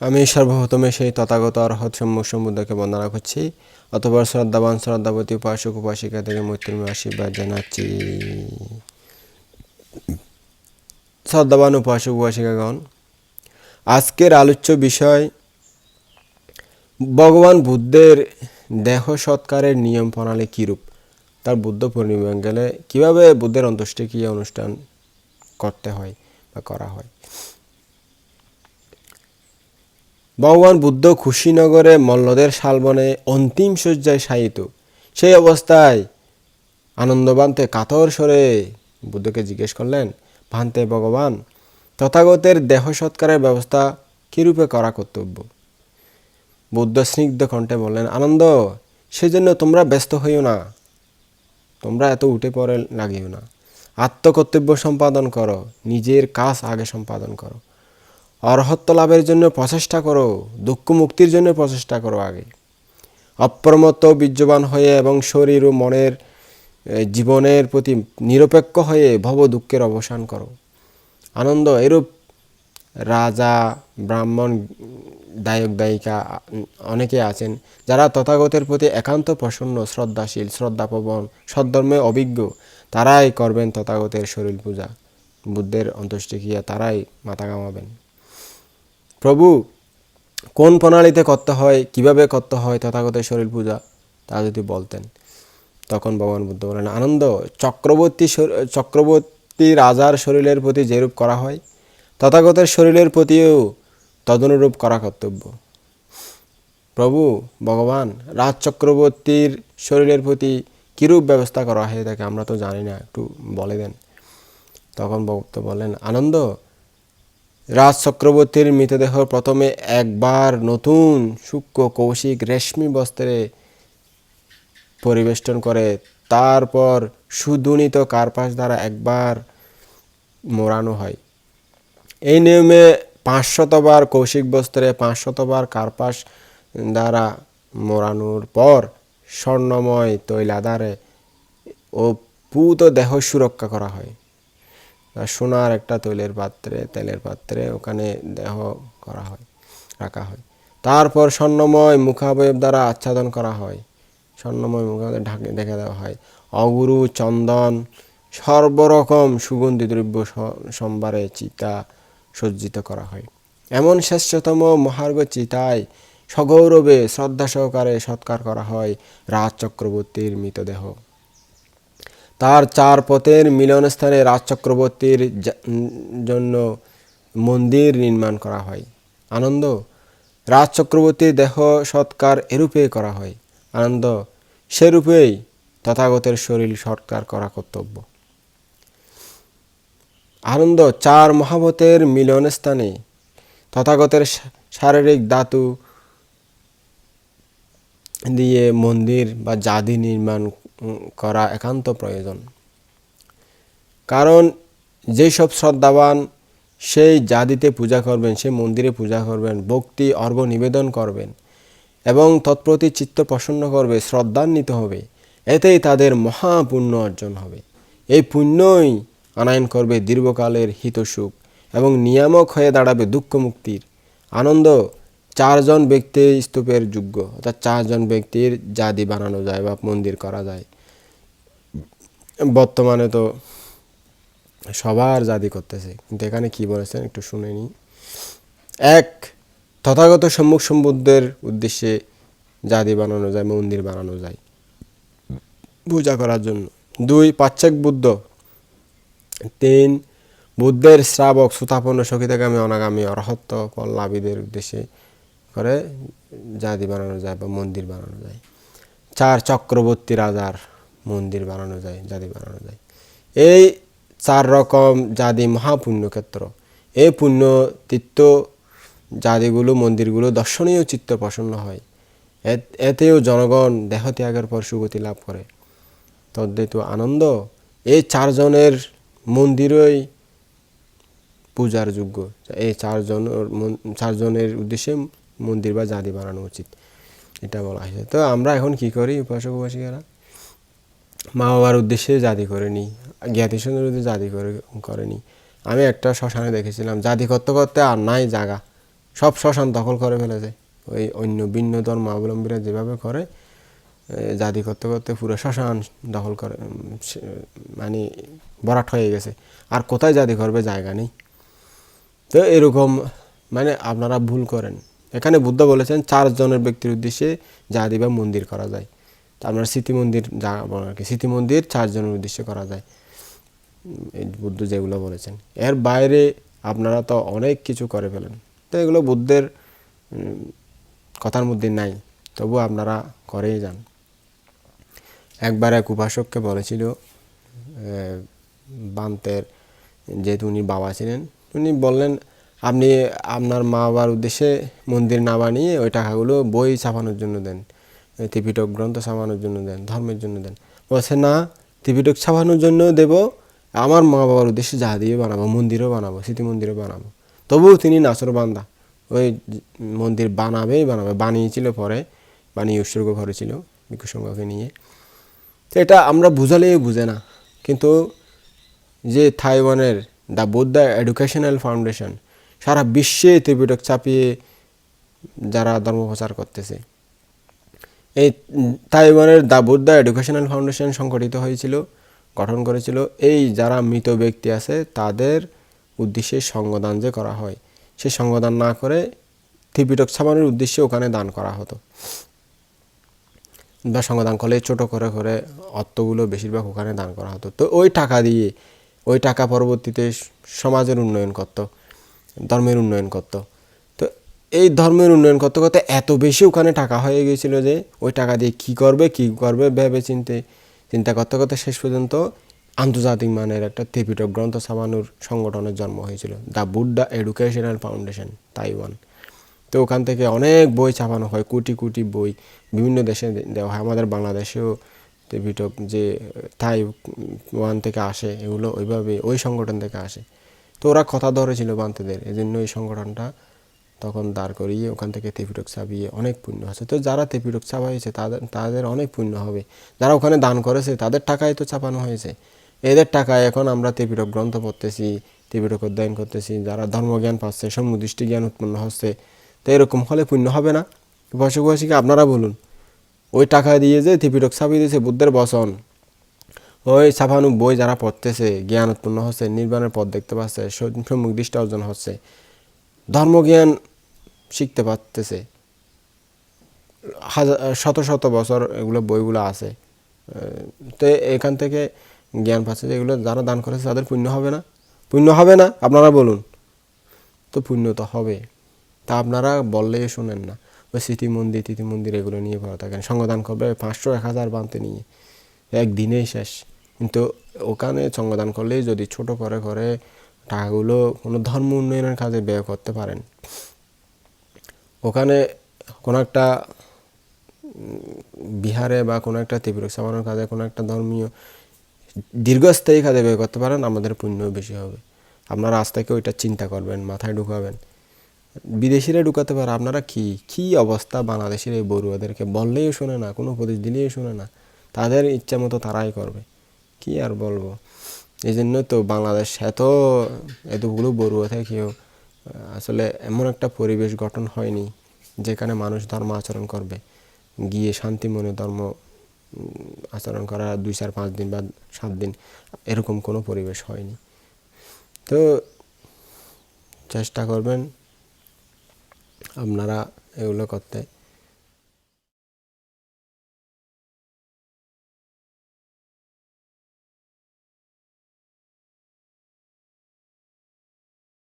আমি সর্বপ্রথমে সেই তথাগত অর্হত সম্মুখ সমুদ্রকে বন্দনা করছি। অতপর শ্রদ্ধাবান শ্রদ্ধাবতী উপাসক, উপাসিকা থেকে মৈত্রীর আশীর্বাদ জানাচ্ছি। শ্রদ্ধাবান উপাসক, উপাসিকাগণ, আজকের আলোচ্য বিষয়, ভগবান বুদ্ধের দেহ সৎকারের নিয়ম প্রণালী কীরূপ? তার বুদ্ধ পূর্ণিমা গেলে কীভাবে বুদ্ধের অন্ত্যেষ্টিক্রিয়া অনুষ্ঠান করতে হয় বা করা হয়? ভগবান বুদ্ধ কুশীনগরে মল্লদের শালবনে অন্তিম শয্যায় শায়িত। সেই অবস্থায় আনন্দবান্তে কাতর সরে বুদ্ধকে জিজ্ঞেস করলেন, ভান্তে ভগবান, তথাগতের দেহ সৎকারের ব্যবস্থা কিরূপে করা কর্তব্য? বুদ্ধ স্নিগ্ধ কণ্ঠে বললেন, আনন্দ, সেজন্য তোমরা ব্যস্ত হইও না। তোমরা এত উঠে পড়ে লাগিও না। আত্মকর্তব্য সম্পাদন করো, নিজের কাজ আগে সম্পাদন করো। অর্হত্ব লাভের জন্য প্রচেষ্টা করো, দুঃখ মুক্তির জন্য প্রচেষ্টা করো আগে। অপ্রমত্ত বীর্যবান হয়ে এবং শরীর ও মনের জীবনের প্রতি নিরপেক্ষ হয়ে ভব দুঃখের অবসান করো। আনন্দ এরূপ রাজা, ব্রাহ্মণ দায়ক দায়িকা অনেকে আছেন যারা তথাগতের প্রতি একান্ত প্রসন্ন, শ্রদ্ধাশীল শ্রদ্ধাপবন সদ্ধর্মে অভিজ্ঞ, তারাই করবেন তথাগতের শরীর পূজা। বুদ্ধের অন্ত্যেষ্টিক্রিয়া তারাই মাথা কামাবেন প্রভু, কোন প্রণালীতে করতে হয়, কীভাবে করতে হয় তথাগতের শরীর পূজা? তা যদি বলতেন। তখন ভগবান বুদ্ধ বলেন, আনন্দ, চক্রবর্তী চক্রবর্তী রাজার শরীরের প্রতি যেরূপ করা হয়, তথাগতের শরীরের প্রতিও তদনুরূপ করা কর্তব্য। প্রভু, ভগবান, রাজ চক্রবর্তীর শরীরের প্রতি কীরূপ ব্যবস্থা করা হয় তাকে আমরা তো জানি না, একটু বলে দেন। তখন ভক্ত বলেন, আনন্দ রাজ চক্রবর্তীর মৃতদেহ প্রথমে একবার নতুন সূক্ষ্ম কৌশিক রেশমি বস্ত্রে পরিবেষ্টন করে, তারপর সুদুনিত কার্পাস দ্বারা একবার মোড়ানো হয়। এই নিয়মে পাঁচশতবার কৌশিক বস্ত্রে, পাঁচশতবার কার্পাস দ্বারা মোড়ানোর পর স্বর্ণময় তৈলাদারে ও পুত দেহ সুরক্ষা করা হয়। সোনার একটা তৈলের পাত্রে, তেলের পাত্রে ওখানে দেহ করা হয়, রাখা হয়। তারপর স্বর্ণময় মুখাবয়ব দ্বারা আচ্ছাদন করা হয়। স্বর্ণময় মুখাবয়ব ঢাকে দেখা দেওয়া হয়। অগুরু, চন্দন, সর্বরকম সুগন্ধি দ্রব্য সম্ভারে চিতা সজ্জিত করা হয়। এমন শ্রেষ্ঠতম মহার্ঘ চিতায় সগৌরবে শ্রদ্ধা সহকারে সৎকার করা হয়। রাজ চক্রবর্তীর মৃতদেহ। তার চার পথের মিলনস্থানে রাজ চক্রবর্তীর জন্য মন্দির নির্মাণ করা হয়। আনন্দ রাজ চক্রবর্তীর দেহ সৎকার এরূপে করা হয়। আনন্দ, সেরূপেই তথাগতের শরীর সৎকার করা কর্তব্য। আনন্দ, চার মহাবতের মিলনস্থানে তথাগতের শারীরিক ধাতু দিয়ে মন্দির বা জাদি নির্মাণ করা একান্ত প্রয়োজন। কারণ যেসব শ্রদ্ধাবান সেই জাদিতে পূজা করবেন, সেই মন্দিরে পূজা করবেন, ভক্তি অর্ঘ নিবেদন করবেন এবং তৎপ্রতি চিত্ত প্রসন্ন করবে, শ্রদ্ধান্বিত হবে, এতেই তাদের মহাপুণ্য অর্জন হবে। এই পুণ্যই আনায়ন করবে দীর্ঘকালের হিতসুখ এবং নিয়ামক হয়ে দাঁড়াবে দুঃখ মুক্তির আনন্দ। চারজন ব্যক্তির স্তূপের যোগ্য অর্থাৎ চারজন ব্যক্তির জাদি বানানো যায় বা মন্দির করা যায়। বর্তমানে তো সবার জাদি করতেছে। কিন্তু এখানে কি বলেছেন একটু শুনে নিই। এক, তথাগত সম্মুখ সম্বুদ্ধের উদ্দেশ্যে জাদি বানানো যায়, মন্দির বানানো যায়। পূজা করার জন্য। দুই পাচ্ছেক বুদ্ধ। তিন, বুদ্ধের শ্রাবক সুতাপন্ন সখিতাগামী অনাগামী অরহত্ব ফল লাভীদের উদ্দেশ্যে করে জাদি বানানো যায় বা মন্দির বানানো যায়। চার, চক্রবর্তী রাজার মন্দির বানানো যায়, জাদি বানানো যায়। এই চার রকম জাদি মহাপুণ্যক্ষেত্র এই পুণ্য তীর্থ জাদিগুলো, মন্দিরগুলো দর্শনীয় চিত্ত প্রসন্ন হয়। এতেও জনগণ দেহত্যাগের পর সুগতি লাভ করে। তদ্বৈত আনন্দ, এই চারজনের মন্দিরই পূজার যোগ্য। এই চারজন চারজনের উদ্দেশ্যে মন্দির বা জাদি বানানো উচিত। এটা বলা হয়েছে। তো আমরা এখন কি করি উপাসক উপাসিকারা মা বাবার উদ্দেশ্যে জাদি করে নিই জ্ঞাতি সুন্দর জাদি করে করেনি আমি একটা শ্মশানে দেখেছিলাম জাদি করতে করতে আর নাই জায়গা সব শ্মশান দখল করে ফেলেছে। ওই অন্য ভিন্ন ধর্মাবলম্বীরা যেভাবে করে জাতি করতে করতে পুরো শ্মশান দখল করে মানে বরাট হয়ে গেছে। আর কোথায় জাতি করবে জায়গা নেই। তো এরকম মানে আপনারা ভুল করেন। এখানে বুদ্ধ বলেছেন, চারজনের ব্যক্তির উদ্দেশ্যে জাতি বা মন্দির করা যায়। তো আপনার স্মৃতি মন্দির যা বলেন আর কি। স্মৃতি মন্দির চারজনের উদ্দেশ্যে করা যায়। এই বুদ্ধ যেগুলো বলেছেন। এর বাইরে আপনারা তো অনেক কিছু করে ফেলেন। তো এগুলো বুদ্ধের কথার মধ্যে নাই। তবু আপনারা করেই যান। একবার এক উপাসককে বলেছিল বান্তের, যেহেতু উনি বাবা ছিলেন, উনি বললেন, আপনি আপনার মা বাবার উদ্দেশ্যে মন্দির না বানিয়ে ওই টাকাগুলো বই ছাপানোর জন্য দেন। ত্রিপিটক গ্রন্থ ছাপানোর জন্য দেন, ধর্মের জন্য দেন। বলছে, না, ত্রিপিটক ছাপানোর জন্য দেব, আমার মা বাবার উদ্দেশ্যে যা দিয়ে বানাবো, মন্দিরও বানাবো, স্মৃতি মন্দিরও বানাবো। তবুও তিনি নাচর বান্দা। ওই মন্দির বানাবেই বানাবে, বানিয়েছিল পরে, বানিয়ে উৎসর্গ করেছিল ভিক্ষু সংঘকে নিয়ে। তো এটা আমরা বুঝালেই বুঝে না। কিন্তু যে থাইওয়ানের দ্য বুদ্ধা এডুকেশনাল ফাউন্ডেশন, সারা বিশ্বে ত্রিপিটক চাপিয়ে যারা ধর্ম প্রচার করতেছে এই তাইওয়ানের দ্য বুদ্ধা এডুকেশনাল ফাউন্ডেশন সংগঠিত হয়েছিল, গঠন করেছিল। এই যারা মৃত ব্যক্তি আছে, তাদের উদ্দেশ্যে সঙ্গদান যে করা হয়, সে সঙ্গদান না করে ত্রিপিটক ছাপানোর উদ্দেশ্যে ওখানে দান করা হতো। বা সঙ্গদান করলে ছোট করে করে অর্থগুলো বেশিরভাগ ওখানে দান করা হতো। তো ওই টাকা দিয়ে, ওই টাকা পরবর্তীতে সমাজের উন্নয়ন করত, ধর্মের উন্নয়ন করত। এই ধর্মের উন্নয়ন করতে করতে এত বেশি ওখানে টাকা হয়ে গিয়েছিল যে ওই টাকা দিয়ে কি করবে কি করবে ভেবে চিনতে, চিন্তা করতে করতে শেষ পর্যন্ত আন্তর্জাতিক মানের একটা ত্রিপিটক গ্রন্থ ছাপানোর সংগঠনের জন্ম হয়েছিল। The Buddha educational foundation, Taiwan. তো ওখান থেকে অনেক বই ছাপানো হয়, কোটি কোটি বই। বিভিন্ন দেশে দেওয়া হয়। আমাদের বাংলাদেশেও ত্রিপিটক যে তাই ওয়ান থেকে আসে, এগুলো ওইভাবে ওই সংগঠন থেকে আসে। তো ওরা কথা ধরেছিল বান্তেদের এই জন্য এই সংগঠনটা তখন দাঁড় করিয়ে ওখান থেকে ত্রিপিটক ছাপিয়ে অনেক পুণ্য আছে। তো যারা ত্রিপিটক ছাপাইছে তাদের তাদের অনেক পুণ্য হবে। যারা ওখানে দান করেছে, তাদের টাকায় তো ছাপানো হয়েছে। এদের টাকায় এখন আমরা ত্রিপিটক গ্রন্থ পড়তেছি ত্রিপিটক অধ্যয়ন করতেছি, যারা ধর্মজ্ঞান পাচ্ছে সমুদৃষ্টি জ্ঞান উৎপন্ন হচ্ছে, তো এরকম হলে পুণ্য হবে না। বসে বসে আপনারা বলুন? ওই টাকা দিয়ে যে ত্রিপিটক ছাপিয়ে দিয়েছে, বুদ্ধের বচন। ওই ছাপানো বই যারা পড়তেছে, জ্ঞান উৎপন্ন হচ্ছে, নির্বাণের পথ দেখতে পাচ্ছে স- সম্মুখ দৃষ্টি অর্জন হচ্ছে। ধর্মজ্ঞান শিখতে পারতেছে। হাজার, শত শত বছর এগুলো বইগুলো আছে। তো এখান থেকে জ্ঞান পাচ্ছে যে এগুলো যারা দান করেছে তাদের পুণ্য হবে না। পুণ্য হবে না, আপনারা বলুন। তো পুণ্য তো হবে। তা আপনারা বললেই শোনেন না। ওই স্মৃতি মন্দির তিথি মন্দির এগুলো নিয়ে পড়া থাকেন সঙ্গদান করবে পাঁচশো, এক হাজার বানতে নিয়ে। একদিনেই শেষ। কিন্তু ওখানে সঙ্গদান করলেই যদি ছোট করে করে টাকাগুলো কোনো ধর্ম উন্নয়নের কাজে ব্যয় করতে পারেন। ওখানে কোনো একটা বিহারে বা কোনো একটা ত্রিপুরা সামানোর কাজে কোনো একটা ধর্মীয় দীর্ঘস্থায়ী কাজে ব্যয় করতে পারেন, আমাদের পুণ্য বেশি হবে। আপনারা আজ থেকে ওইটা চিন্তা করবেন, মাথায় ঢুকাবেন। বিদেশিরা ঢুকাতে পারে, আপনারা কি কি অবস্থা বাংলাদেশের এই বড়ুয়াদেরকে? বললেই শোনে না, কোনো উপদেশ দিলেই শোনে না। তাদের ইচ্ছা মতো তারাই করবে। কি আর বলব? এই জন্য তো বাংলাদেশ এত, এতগুলো বড়ুয়া থেকেও আসলে এমন একটা পরিবেশ গঠন হয়নি যেখানে মানুষ ধর্ম আচরণ করবে। গিয়ে শান্তি মনে ধর্ম আচরণ করা দুই চার পাঁচ দিন বা সাত দিন, এরকম কোনো পরিবেশ হয়নি। তো চেষ্টা করবেন আপনারা এগুলো করতে।